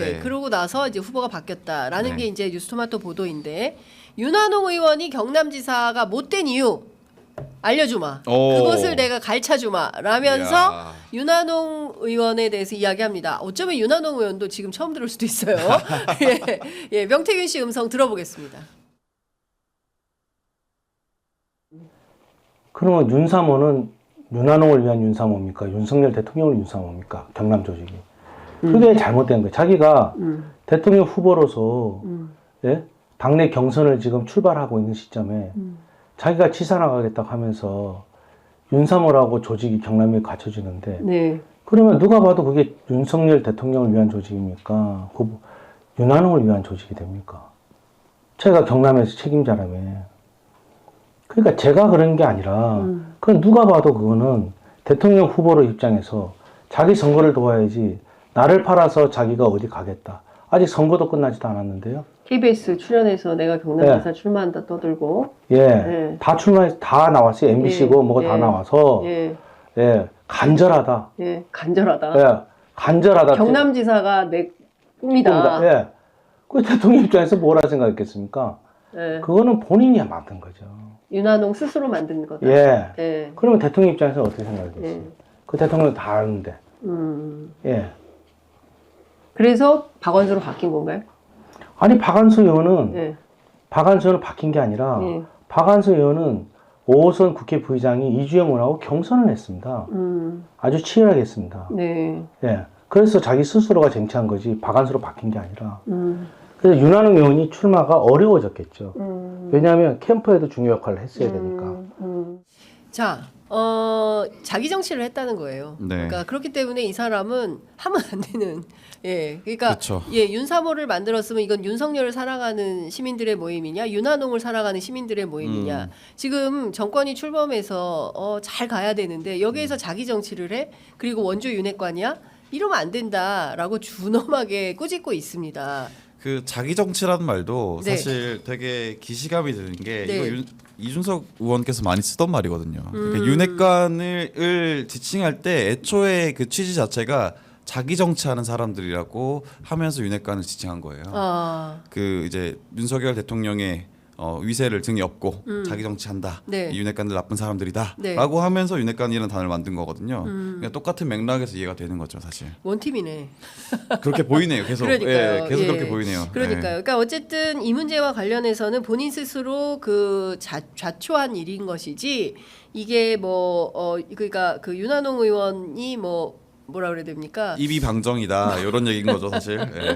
네. 네. 그러고 나서 이제 후보가 바뀌었다라는 게 이제 뉴스토마토 보도인데 윤한홍 의원이 경남지사가 못된 이유 알려주마. 오. 그것을 내가 가르쳐주마. 라면서 이야. 윤한홍 의원에 대해서 이야기합니다. 어쩌면 윤한홍 의원도 지금 처음 들을 수도 있어요. 예, 예, 명태균 씨 음성 들어보겠습니다. 그러면 윤사모는 윤한홍을 위한 윤사모입니까? 윤석열 대통령을 윤사모입니까? 경남 조직이. 그게 잘못된 거예요. 자기가 음, 대통령 후보로서 음, 예? 당내 경선을 지금 출발하고 있는 시점에 음. 자기가 치사 나가겠다고 하면서 윤사모라고 조직이 경남에 갖춰지는데 네. 그러면 누가 봐도 그게 윤석열 대통령을 위한 조직입니까? 후보, 윤한홍을 위한 조직이 됩니까? 제가 경남에서 책임자라며. 그러니까 제가 그런 게 아니라, 음. 그건 누가 봐도 그거는 대통령 후보로 입장에서 자기 선거를 도와야지 나를 팔아서 자기가 어디 가겠다. 아직 선거도 끝나지도 않았는데요. KBS 출연해서 내가 경남 지사 출마한다 떠들고. 예. 네. 다 출마, 다 나왔어요. MBC고 예, 뭐가 다 예, 나와서. 예, 예. 간절하다. 예, 간절하다. 예. 간절하다. 경남 지사가 내 꿈이다. 예. 그 대통령 입장에서 뭐라 생각했겠습니까? 예. 그거는 본인이 만든 거죠. 윤한홍 스스로 만든 거다. 예. 예. 그러면 대통령 입장에서 어떻게 생각하겠어요? 예. 그 대통령 다 아는데. 음. 예. 그래서 박원수로 바뀐 건가요? 아니 박한수 의원은 예. 박한수 의원은 바뀐 게 아니라 예. 박한수 의원은 5호선 국회 부의장이 이주영 의원하고 경선을 했습니다. 음. 아주 치열하게 했습니다. 네. 예. 그래서 자기 스스로가 쟁취한 거지 박한수로 바뀐 게 아니라. 음. 그래서 윤한홍 의원이 출마가 어려워졌겠죠. 음. 왜냐하면 캠프에도 중요 역할을 했어야 되니까. 음. 음. 자, 어, 자기 정치를 했다는 거예요. 네. 그러니까 그렇기 때문에 이 사람은 하면 안 되는. 예, 그러니까 그쵸. 예 윤사모를 만들었으면 이건 윤석열을 사랑하는 시민들의 모임이냐, 윤한홍을 사랑하는 시민들의 모임이냐. 음. 지금 정권이 출범해서 어, 잘 가야 되는데 여기에서 자기 정치를 해? 그리고 원조 윤핵관이야? 이러면 안 된다라고 준엄하게 꾸짖고 있습니다. 그 자기 정치라는 말도 네. 사실 되게 기시감이 드는 게 네. 이거 윤, 이준석 의원께서 많이 쓰던 말이거든요. 그러니까 음. 윤핵관을 을 지칭할 때 애초에 그 취지 자체가 자기 정치하는 사람들이라고 하면서 윤핵관을 지칭한 거예요. 아, 그 이제 윤석열 대통령의 어, 위세를 등에 업고 음. 자기 정치한다. 네. 이 윤핵관들 나쁜 사람들이다. 네. 라고 하면서 윤핵관이라는 단어를 만든 거거든요. 음. 그러니까 똑같은 맥락에서 이해가 되는 거죠, 사실. 원팀이네. 그렇게 보이네요. 계속. 그러니까요. 예, 계속 예. 그렇게 보이네요. 그러니까요. 예. 그러니까 어쨌든 이 문제와 관련해서는 본인 스스로 그 자, 좌초한 일인 것이지 이게 뭐 어 그러니까 그 윤한홍 의원이 뭐 뭐라 그래야 됩니까? 입이 방정이다 이런 얘기인 거죠 사실. 예.